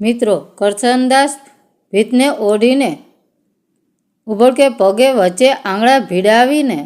મિત્રો કરશનદાસ ભીતને ઓઢીને ઉભડકે પગે વચ્ચે આંગળા ભીડાવીને,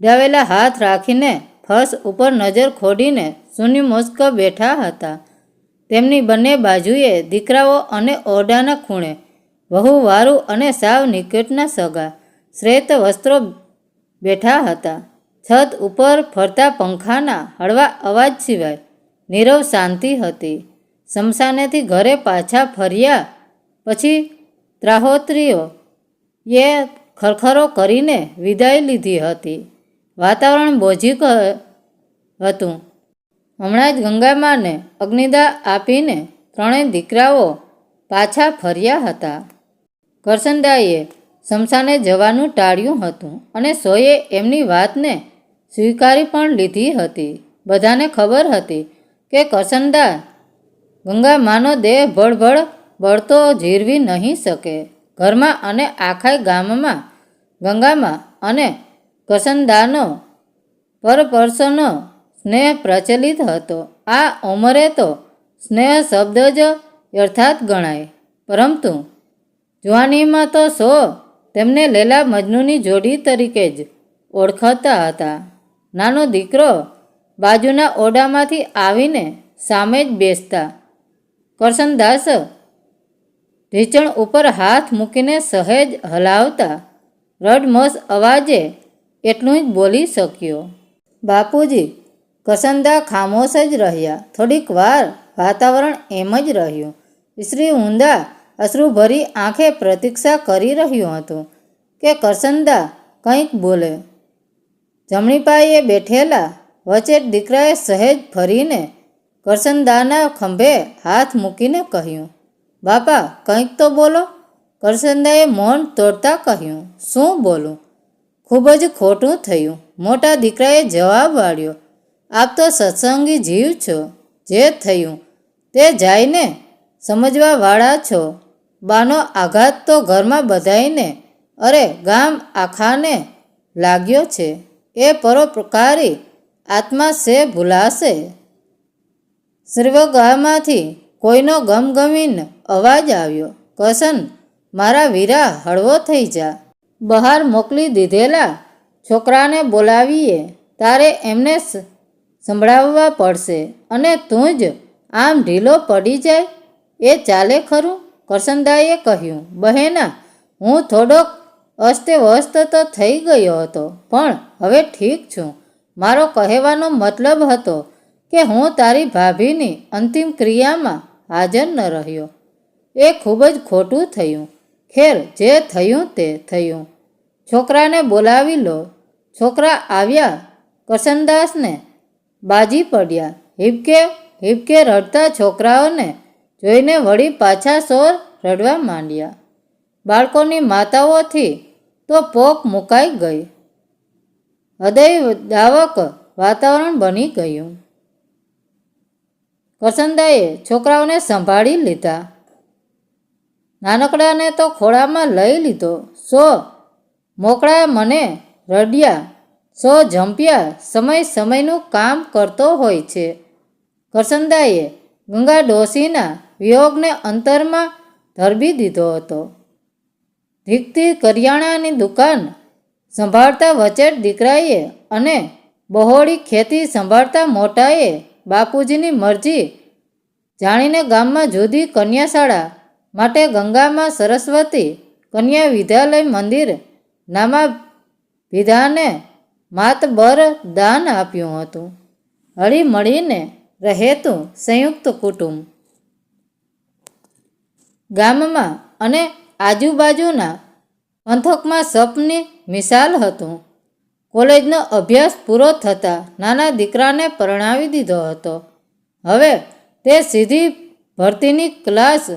ભીડાવેલા હાથ રાખીને ફર્શ ઉપર નજર ખોડીને શૂન્ય મોસ્ક બેઠા હતા. તેમની બંને બાજુએ દીકરાઓ અને ઓરડાના ખૂણે, વહુ, વારું અને સાવ નિકટના સગા શ્રેત વસ્ત્રો બેઠા હતા. છત ઉપર ફરતા પંખાના હળવા અવાજ સિવાય નીરવ શાંતિ હતી. શમશાનેથી ઘરે પાછા ફર્યા. પછી ત્રાહોત્રીઓ એ ખરખરો કરીને વિદાય લીધી હતી. વાતાવરણ બોજીક હતું. હમણાં જ ગંગામાને અગ્નિદા આપીને ત્રણેય દીકરાઓ પાછા ફર્યા હતા. કરસનદાઈએ શમશાને જવાનું ટાળ્યું હતું અને સોએ એમની વાતને સ્વીકારી પણ લીધી હતી. બધાને ખબર હતી કે ગંગામાનો દેહ ભળભળ બળતો જીરવી નહીં શકે. ઘરમાં અને આખા ગામમાં ગંગામાં અને કસનદાનો પરપરસનો સ્નેહ પ્રચલિત હતો. આ ઉંમરે તો સ્નેહ શબ્દ જ યથાર્થ ગણાય. પરંતુ જુવાનીમાં તો સો તેમને લેલા મજનુની જોડી તરીકે જ ઓળખતા હતા. નાનો દીકરો બાજુના ઓરડામાંથી આવીને સામે જ બેસતા કરશનદાસ ઢીચણ ઉપર હાથ મૂકીને સહેજ હલાવતા રડમસ અવાજે એટલું જ બોલી શક્યો. બાપુજી કસંદા ખામોશ જ રહ્યા. થોડીક વાર વાતાવરણ એમ જ રહ્યું. શ્રી ઊંદા અશ્રુભરી આંખે પ્રતીક્ષા કરી રહ્યું હતું કે કરસંદા કંઈક બોલે. જમણી પાયે બેઠેલા વચ્ચે દીકરાએ સહેજ ફરીને કરસનદાના ખંભે હાથ મૂકીને કહ્યું, બાપા, કંઈક તો બોલો. કરસનદાએ મૌન તોડતા કહ્યું, શું બોલું? ખૂબ જ ખોટું થયું. મોટા દીકરાએ જવાબ વાળ્યો, આપ તો સત્સંગી જીવ છો, જે થયું તે જાયને સમજવાવાળા છો. બાનો આઘાત તો ઘરમાં બધાઈને અરે ગામ આખાને લાગ્યો છે. એ પરોપકારી આત્મા સે ભૂલાશે. સર્વગામાંથી કોઈનો ગમગમીન અવાજ આવ્યો, કસન, મારા વીરા હળવો થઈ જા. બહાર મોકલી દીધેલા છોકરાને બોલાવીએ. તારે એમને સંભળાવવા પડશે અને તું જ આમ ઢીલો પડી જાય. એ ચાલે ખરું? કરસનદાએ કહ્યું. બહેના, હું થોડોક અસ્તવ્યસ્ત તો થઈ ગયો હતો, પણ હવે ઠીક છું. મારો કહેવાનો મતલબ હતો કે હું તારી ભાભીની અંતિમ ક્રિયામાં હાજર ન રહ્યો. એ ખૂબ જ ખોટું થયું. ખેર જે થયું તે થયું. છોકરાને બોલાવી લો. છોકરા આવ્યા. કરશનદાસને બાજી પડ્યા. હિબકે હિબકે રડતા છોકરાઓને જોઈને વળી પાછા સોર રડવા માંડ્યા. બાળકોની માતાઓથી તો પોક મુકાઈ ગઈ. હૃદય દાવક વાતાવરણ બની ગયું. કરસંદાએ છોકરાઓને સંભાળી લીધા. નાનકડાને તો ખોળામાં લઈ લીધો. સો મોકળા મને રડ્યા. સો ઝંપ્યા સમય સમયનું કામ કરતો હોય છે. કરસંદાએ ગંગા ડોસીના વિયોગને અંતરમાં ધરબી દીધો હતો. ધીકતી કરિયાણાની દુકાન સંભાળતા વચેટ દીકરાએ અને બહોળી ખેતી સંભાળતા મોટાએ બાપુજીની મરજી જાણીને ગામમાં જુદી કન્યાશાળા માટે ગંગામાં સરસ્વતી કન્યા વિદ્યાલય મંદિર નામા વિધાને માતબર દાન આપ્યું હતું. હળી મળીને રહેતું સંયુક્ત કુટુંબ. ગામમાં અને આજુબાજુના પંથકમાં સપની મિસાલ હતું. કોલેજનો અભ્યાસ પૂરો થતાં નાના દીકરાને પરણાવી દીધો હતો. હવે તે સીધી ભરતીની ક્લાસ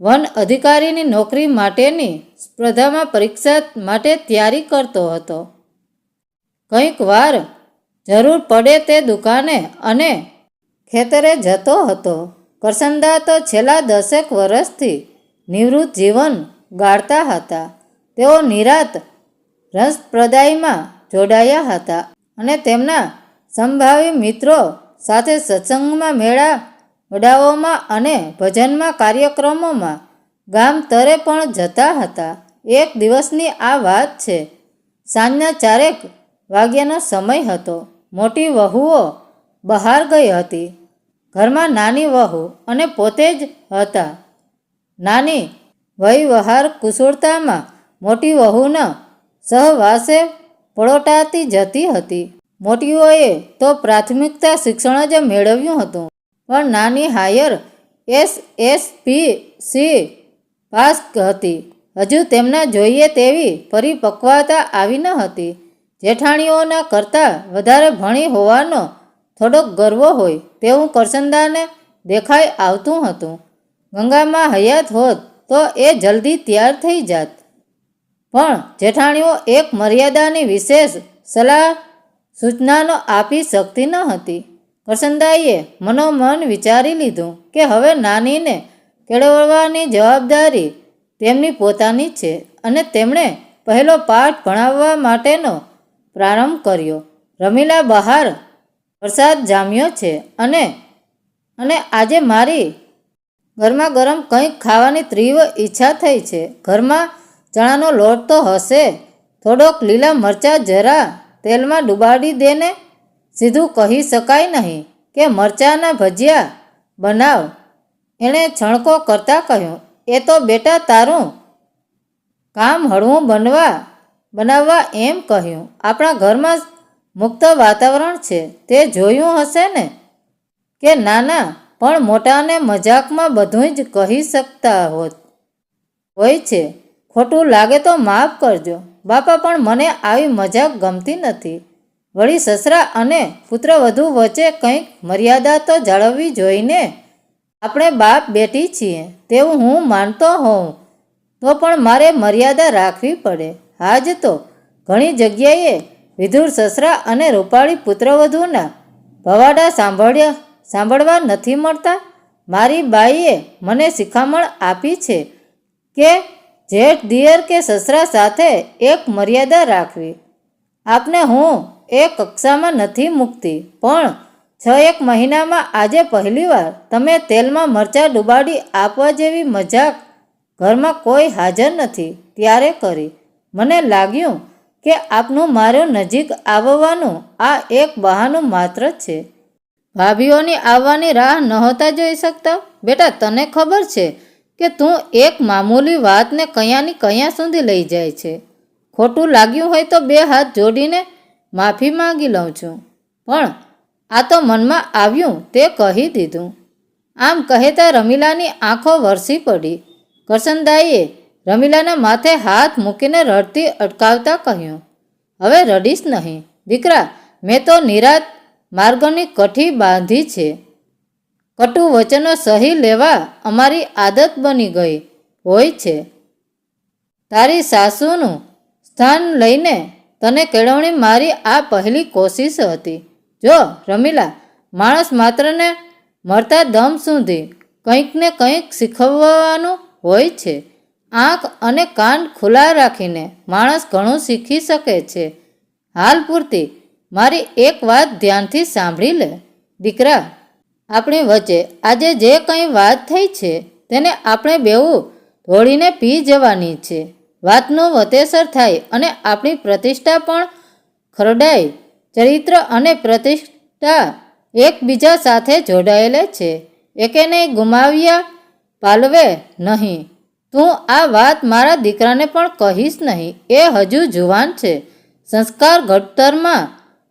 વન અધિકારીની નોકરી માટેની સ્પર્ધામાં પરીક્ષા માટે તૈયારી કરતો હતો. કંઈક વાર જરૂર પડે તે દુકાને અને ખેતરે જતો હતો. કરસંદા તો છેલ્લા દસેક વર્ષથી નિવૃત્ત જીવન ગાળતા હતા. તેઓ નિરાત રસપ્રદાયમાં જોડાયા હતા અને તેમના સંભાવી મિત્રો સાથે સત્સંગમાં મેળા વડાઓમાં અને ભજનમાં કાર્યક્રમોમાં ગામ તરે પણ જતા હતા. એક દિવસની આ વાત છે. સાંજના ચારેક વાગ્યાનો સમય હતો. મોટી વહુઓ બહાર ગઈ હતી. ઘરમાં નાની વહુ અને પોતે જ હતા. નાની વહીવહાર કુશળતામાં મોટી વહુના સહવાસે પળોટાતી જતી હતી. મોટીઓએ તો પ્રાથમિકતા શિક્ષણ જ મેળવ્યું હતું. પણ નાની higher S S P C pass હતી. હજુ તેમના જોઈએ તેવી પરિપક્વતા આવી ન હતી. જેઠાણીઓના કરતાં વધારે ભણી હોવાનો થોડોક ગર્વ હોય તેવું કરસનદાને દેખાઈ આવતું હતું. ગંગામાં હયાત હોત તો એ જલ્દી તૈયાર થઈ જાત. પણ જેઠાણીઓ એક મર્યાદાની વિશેષ સલાહ સૂચનાનો આપી શકતી ન હતી. કરસનદાઈએ મનોમન વિચારી લીધું કે હવે નાનીને કેળવવાની જવાબદારી તેમની પોતાની છે અને તેમણે પહેલો પાઠ ભણાવવા માટેનો પ્રારંભ કર્યો. રમીલા બહાર વરસાદ જામ્યો છે અને અને આજે મારી ગરમા ગરમ કંઈક ખાવાની તીવ્ર ઈચ્છા થઈ છે. ઘરમાં ચણાનો લોટ તો હશે. થોડોક લીલા મરચાં જરા તેલમાં ડુબાડી દેને સીધું કહી શકાય નહીં કે મરચાંના ભજીયા. બનાવ. એણે છણકો કરતાં કહ્યું, એ તો બેટા તારું કામ હળવું બનવા, બનાવવા એમ કહ્યું. આપણા ઘરમાં મુક્ત વાતાવરણ છે. તે જોયું હશે ને? કે નાના, પણ મોટાને મજાકમાં બધું જ કહી શકતા હોત. હોય છે. ખોટું લાગે તો માફ કરજો. બાપા, પણ મને આવી મજાક ગમતી નથી. વળી સસરા અને પુત્રવધુ વચ્ચે કંઈક મર્યાદા તો જાળવવી જોઈને આપણે બાપ બેટી છીએ, તેવું હું માનતો હોઉં. તો પણ મારે મર્યાદા રાખવી પડે. હાજ તો ઘણી જગ્યાએ વિધુર સસરા અને રૂપાળી પુત્રવધુના ભવાડા સાંભળ્યા, સાંભળવા નથી મળતા. મારી બાઈએ મને શિખામણ આપી છે કે જેઠ દિયર કે સસરા સાથે એક મર્યાદા રાખવી. આપને હું એ કક્ષામાં નથી મૂકતી, પણ છ એક મહિનામાં આજે પહેલીવાર તમે તેલમાં મરચાં ડુબાડી આપવા જેવી મજાક ઘરમાં કોઈ હાજર નથી, ત્યારે કરી. મને લાગ્યું કે આપનું મારું નજીક આવવાનું આ એક બહાનું માત્ર છે. ભાભીઓની આવવાની રાહ નહોતા જોઈ શકતા? બેટા, તને ખબર છે કે તું એક મામૂલી વાતને કયાની કયા સુધી લઈ જાય છે? ખોટું લાગ્યું હોય તો બે હાથ જોડીને માફી માંગી લઉં છું. પણ આ તો મનમાં આવ્યું તે કહી દીધું. આમ કહેતા રમીલાની આંખો વરસી પડી. કરસનદાઈએ રમીલાના માથે હાથ મૂકીને રડતી અટકાવતા કહ્યું, હવે રડીશ નહીં. દીકરા, મેં તો નિરાત માર્ગની કઠી બાંધી છે. કટુ વચનો સહી લેવા અમારી આદત બની ગઈ હોય છે. તારી સાસુનું સ્થાન લઈને તને કેળવણી મારી આ પહેલી કોશિશ હતી. જો રમીલા, માણસ માત્રને મરતા દમ સુધી કંઈક ને કંઈક શીખવવાનું હોય છે. આંખ અને કાન ખુલ્લા રાખીને માણસ ઘણું શીખી શકે છે. હાલ પૂરતી, મારી એક વાત ધ્યાનથી સાંભળી લે. દીકરા આપણી વચ્ચે આજે જે કંઈ વાત થઈ છે, તેને આપણે બેવું ધોળીને પી જવાની છે. વાતનું વતેસર થાય અને આપણી પ્રતિષ્ઠા પણ ખરડાય. ચરિત્ર અને પ્રતિષ્ઠા એકબીજા સાથે જોડાયેલે છે. એકેને ગુમાવ્યા પાલવે નહીં. તું આ વાત મારા દીકરાને પણ કહીશ નહીં. એ હજુ જુવાન છે. સંસ્કાર ઘડતરમાં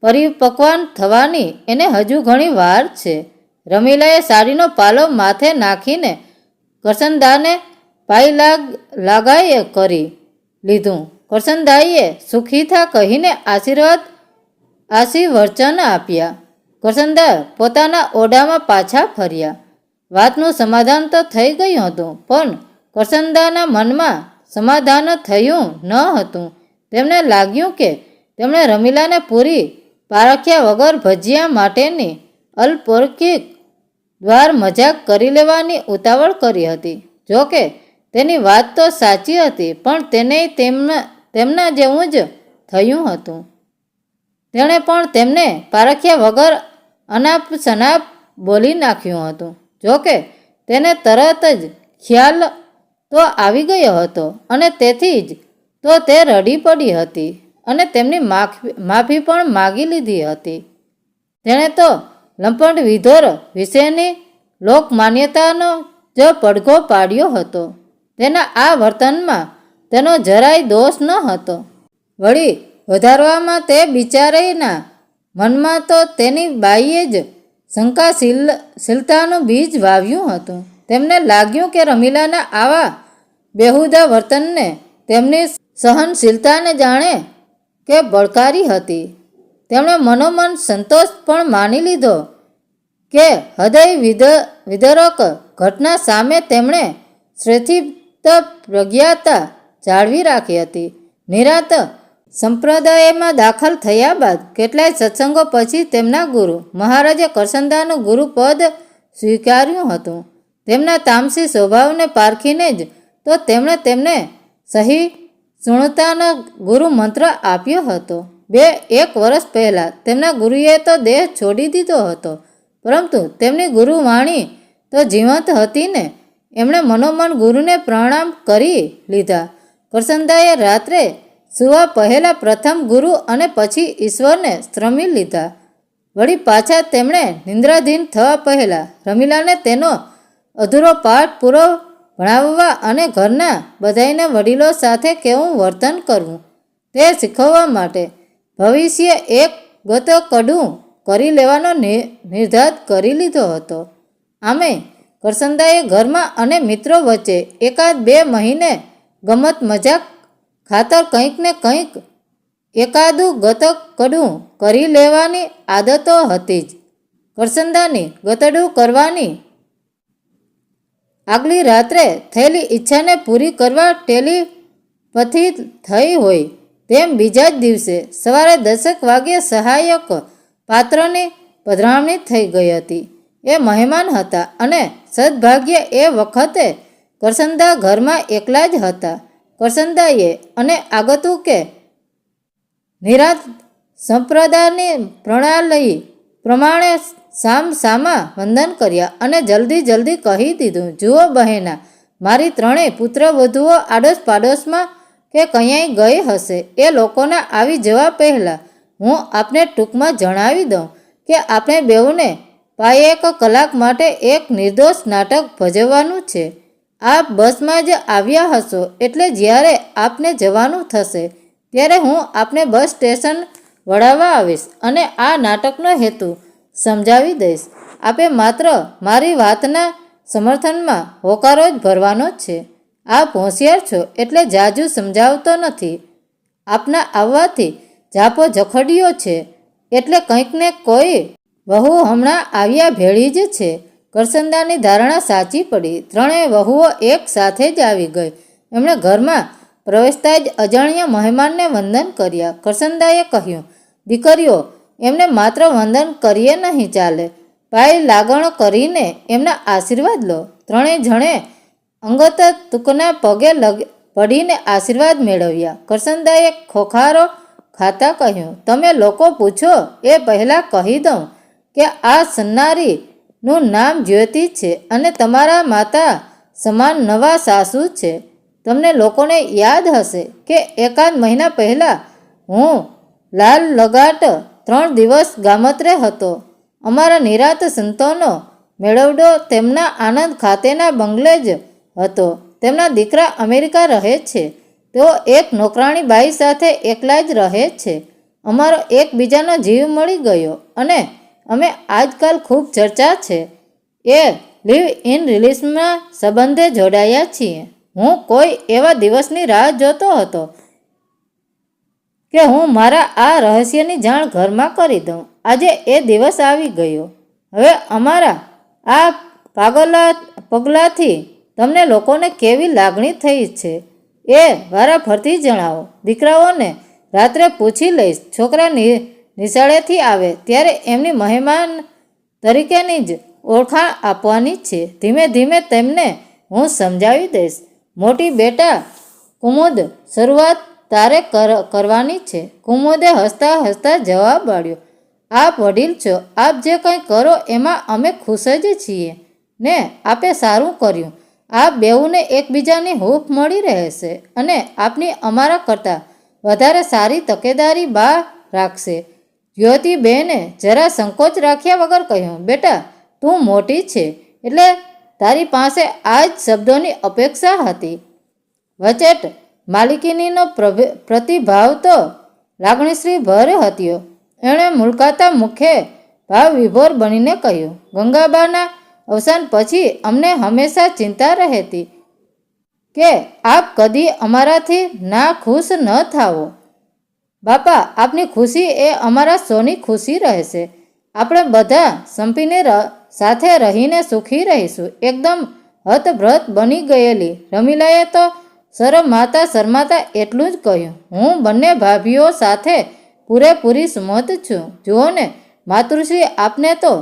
પરિપક્વાન થવાની એને હજુ ઘણી વાર છે. રમીલાએ સાડીનો પાલો માથે નાખીને કરસનદાને પાઈ લાગ લાગાએ કરી લીધું. કરસનદાઈએ સુખીથા કહીને આશીર્વાદ, આશીર્વચન આપ્યા. કરસનદા પોતાના ઓઢામાં પાછા ફર્યા. વાતનું સમાધાન તો થઈ ગયું હતું, પણ કરસનદાના મનમાં સમાધાન થયું ન હતું. તેમને લાગ્યું કે તેમણે રમીલાને પૂરી પારખ્યા વગર ભજીયા માટેની અલ્પૌકિક દ્વાર મજાક કરી લેવાની ઉતાવળ કરી હતી. જોકે, તેની વાત તો સાચી હતી, પણ તેને તેમના તેમના જેવું જ થયું હતું. તેણે પણ તેમને પારખ્યા વગર અનાપ શનાપ બોલી નાખ્યું હતું. જોકે, તેને તરત જ ખ્યાલ તો આવી ગયો હતો અને તેથી જ તો તે રડી પડી હતી અને તેમની માફી માફી પણ માગી લીધી હતી. તેણે તો લંપટ વિધોર વિશેની લોકમાન્યતાનો જ પડઘો પાડ્યો હતો. તેના આ વર્તનમાં તેનો જરાય દોષ ન હતો. વળી વધારવામાં તે બિચારેના મનમાં તો તેની બાઈએ જ શંકાશીલ શીલતાનું બીજ વાવ્યું હતું. તેમને લાગ્યું કે રમીલાના આવા બેહુદા વર્તનને તેમની સહનશીલતાને જાણે કે બળકારી હતી. તેમણે મનોમન સંતોષ પણ માની લીધો કે હૃદય વિદ, વિદરક ઘટના સામે તેમણે શ્રેષ્ઠિત પ્રજ્ઞાતા જાળવી રાખી હતી. નિરાત સંપ્રદાયમાં દાખલ થયા બાદ કેટલાય સત્સંગો પછી તેમના ગુરુ મહારાજે કરસંદાનું ગુરુપદ સ્વીકાર્યું હતું. તેમના તામસી સ્વભાવને પારખીને જ તો તેમણે તેમને સહી સુણતાનો ગુરુ મંત્ર આપ્યો હતો. બે એક વર્ષ પહેલાં તેમના ગુરુએ તો દેહ છોડી દીધો હતો. પરંતુ તેમની ગુરુવાણી તો જીવંત હતી ને. એમણે મનોમન ગુરુને પ્રણામ કરી લીધા. કરસંદાએ રાત્રે સુવા પહેલાં પ્રથમ ગુરુ અને પછી ઈશ્વરને શ્રમી લીધા. વળી પાછા તેમણે નિંદ્રાધીન થવા પહેલાં રમીલાને તેનો અધૂરો પાઠ પૂરો ભણાવવા અને ઘરના બધાયને વડીલો સાથે કેવું વર્તન કરવું તે શીખવવા માટે ભવિષ્ય એક ગત કડું કરી લેવાનો નિર્ધાર કરી લીધો હતો. આમે કરસંદાએ ઘરમાં અને મિત્રો વચ્ચે એકાદ બે મહિને ગમત મજાક ખાતર કંઈક ને કંઈક એકાદું ગતક કડું કરી લેવાની આદતો હતી જ. કરસંદાની ગતડું કરવાની આગલી રાત્રે થયેલી ઈચ્છાને પૂરી કરવા ટેલીપથી થઈ હોય. તેમ બીજા જ દિવસે સવારે દસેક વાગ્યે સહાયક પાત્રની પધરામણી થઈ ગઈ હતી. એ મહેમાન હતા અને સદભાગ્ય એ વખતે કરસંદા ઘરમાં એકલા જ હતા. કરસંદાએ અને આગતું કે નિરાત સંપ્રદાયની પ્રણાલી પ્રમાણે સામ સામા વંદન કર્યા અને જલ્દી જલ્દી કહી દીધું, જુઓ બહેના, મારી ત્રણેય પુત્ર વધુઓ આડોશ પાડોશમાં કે ક્યાંય ગઈ હશે, એ લોકોના આવી જવા પહેલાં હું આપને ટૂંકમાં જણાવી દઉં કે આપણે બેઉને પાયે એક કલાક માટે એક નિર્દોષ નાટક ભજવવાનું છે. આપ બસમાં જ આવ્યા હશો એટલે જ્યારે આપને જવાનું થશે, ત્યારે હું આપને બસ સ્ટેશન વળાવવા આવીશ અને આ નાટકનો હેતુ સમજાવી દઈશ. આપે માત્ર મારી વાતના સમર્થનમાં હોકારો જ ભરવાનો છે. આપ હોશિયાર છો એટલે જાજુ સમજાવતો નથી. આપના આવવાથી જાપો જખડ્યો છે એટલે કંઈક ને કોઈ વહુ હમણાં આવ્યા ભેળી જ છે. કરસંદાની ધારણા સાચી પડી. ત્રણેય વહુઓ એક સાથે જ આવી ગઈ. એમણે ઘરમાં પ્રવેશતા જ અજાણ્યા મહેમાનને વંદન કર્યા. કરસંદાએ કહ્યું, દીકરીઓ, એમને માત્ર વંદન કરીએ નહીં ચાલે. પાય લાગણો કરીને એમના આશીર્વાદ લો. ત્રણેય જણે અંગત તુકના પગે લગ, પડીને આશીર્વાદ મેળવ્યા. કરસનદાએ ખોખારો ખાતા કહ્યું, તમે લોકો પૂછો, એ પહેલાં કહી દઉં કે આ સન્નારીનું નામ જ્યોતિ છે અને તમારા માતા સમાન નવા સાસુ છે. તમને લોકોને યાદ હશે કે એકાદ મહિના પહેલાં હું લાલ લગાટ ત્રણ દિવસ ગામત્રે હતો. અમારા નિરાત સંતોનો મેળવડો તેમના આનંદ ખાતેના બંગલે જ હતો. તેમના દીકરા અમેરિકા રહે છે. તેઓ એક નોકરાણી બાઈ સાથે એકલા જ રહે છે. અમારો એકબીજાનો જીવ મળી ગયો અને અમે આજકાલ ખૂબ ચર્ચા છે. એ લીવ ઇન રિલીઝમાં સંબંધે જોડાયા છીએ. હું કોઈ એવા દિવસની રાહ જોતો હતો કે હું મારા આ રહસ્યની જાણ ઘરમાં કરી દઉં. આજે એ દિવસ આવી ગયો. હવે અમારા આ પાગલા પગલાથી તમને લોકોને કેવી લાગણી થઈ છે? એ વારા ફરતી જણાવો. દીકરાઓને રાત્રે પૂછી લઈશ. છોકરા નિશાળેથી આવે ત્યારે એમની મહેમાન તરીકેની જ ઓળખાણ આપવાની છે. ધીમે ધીમે તેમને હું સમજાવી દઈશ. મોટી બેટા, કુમુદ, શરૂઆત તારે કર- કરવાની છે. કુમુદે હસતા હસતા જવાબ આપ્યો. આપ વડીલ છો. આપ જે કંઈ કરો એમાં અમે ખુશ જ છીએ. ને આપે સારું કર્યું. આ બેઉને એકબીજાની હૂફ મળી રહેશે અને આપની અમારા કરતાં વધારે સારી તકેદારી બા રાખશે. જ્યોતિબેને જરા સંકોચ રાખ્યા વગર કહ્યું, બેટા, તું મોટી છે, એટલે તારી પાસે આ જ શબ્દોની અપેક્ષા હતી. વચેટ માલિકીનીનો પ્રતિભાવ તો લાગણીશ્રી ભર હતો એણે મુલકાતા મુખે ભાવ વિભોર બનીને કહ્યું, ગંગાબાના અવસાન પછી અમને હંમેશા ચિંતા રહેતી કે આપ કદી અમારાથી ના ખુશ ન થાવો. બાપા, આપની ખુશી એ અમારા સૌની ખુશી રહેશે. આપણે બધા સંપીને સાથે રહીને સુખી રહીશું. એકદમ હતભ્રત બની ગયેલી. રમીલાએ તો શરમાતા શરમાતા એટલું જ કહ્યું, હું બંને ભાભીઓ સાથે પૂરેપૂરી સુમત છું. જુઓ ને માતૃશ્રી આપને તો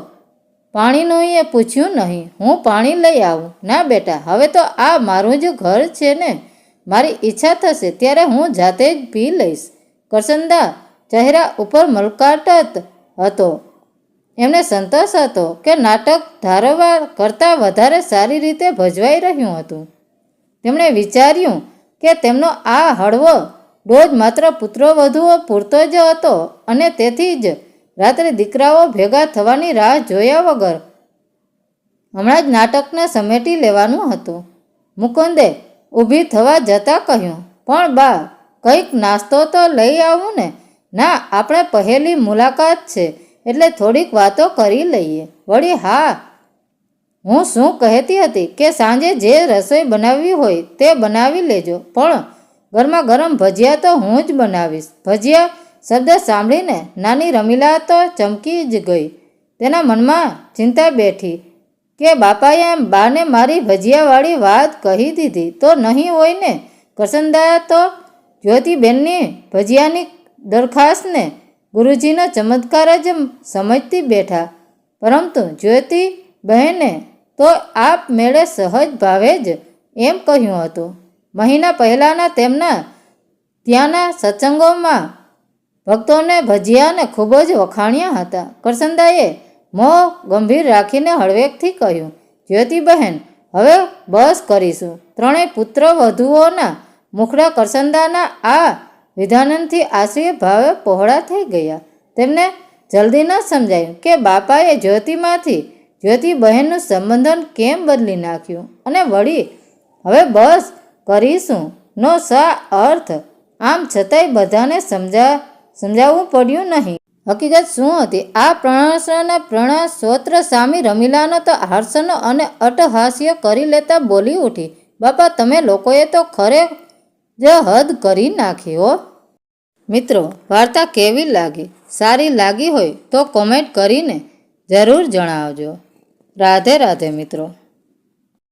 પાણીનું એ પૂછ્યું નહીં, હું પાણી લઈ આવું. ના બેટા, હવે તો આ મારું જ ઘર છે ને. મારી ઈચ્છા થશે ત્યારે હું જાતે જ પી લઈશ. કરસંદા ચહેરા ઉપર મલકાટત હતો. એમને સંતોષ હતો કે નાટક ધારવા કરતાં વધારે સારી રીતે ભજવાઈ રહ્યું હતું. તેમણે વિચાર્યું કે તેમનો આ હળવો ડોજ માત્ર પુત્રો વધુઓ પૂરતો જ હતો અને તેથી જ રાત્રે દીકરાઓ ભેગા થવાની રાહ જોયા વગર હમણાં જ નાટકને સમેટી લેવાનું હતું. મુકુંદે ઊભી થવા જતાં કહ્યું, પણ બા, કંઈક નાસ્તો તો લઈ આવું ને? ના, આપણે પહેલી મુલાકાત છે, એટલે થોડીક વાતો કરી લઈએ. વળી, હા. હું શું કહેતી હતી કે સાંજે જે રસોઈ બનાવવી હોય તે બનાવી લેજો, પણ ગરમા ગરમ ભજીયા તો હું જ બનાવીશ. ભજીયા શબ્દ સાંભળીને નાની રમીલા તો ચમકી જ ગઈ. તેના મનમાં ચિંતા બેઠી કે બાપાએ બાને મારી ભજીયાવાળી વાત કહી દીધી તો નહીં હોય ને? કરસનદા તો જ્યોતિબેનની ભજીયાની દરખાસ્તને ગુરુજીનો ચમત્કાર જ સમજતી બેઠા. પરંતુ જ્યોતિ બહેને તો આપ મેળે સહજ ભાવે જ એમ કહ્યું હતું. મહિના પહેલાંના તેમના ત્યાંના સત્સંગોમાં ભક્તોને ભજીયાને ખૂબ જ વખાણ્યા હતા. કરસનદાએ મોં ગંભીર રાખીને હળવેકથી કહ્યું, જ્યોતિબહેન, હવે બસ કરીશું. ત્રણેય પુત્ર વધુઓના મુખડા કરસનદાના આ વિધાનનથી આશ્રય ભાવે પહોળા થઈ ગયા. તેમને જલ્દી ન સમજાયું કે બાપાએ જ્યોતિમાંથી જ્યોતિ બહેનનું સંબંધન કેમ બદલી નાખ્યું અને વળી, હવે બસ કરીશું. નો સા અર્થ. આમ છતાંય બધાને સમજા સમજાવવું પડ્યું નહીં. હકીકત શું હતી? આ પ્રણસના પ્રણા સ્વત્ર સામી રમીલાનો તો હાસ્યનો અને અટહાસ્ય કરી લેતા બોલી ઉઠી, બાપા, તમે લોકોએ તો ખરે જ હદ કરી નાખી હો. મિત્રો, વાર્તા કેવી લાગી? સારી લાગી હોય તો કોમેન્ટ કરીને જરૂર જણાવજો. રાધે રાધે, મિત્રો.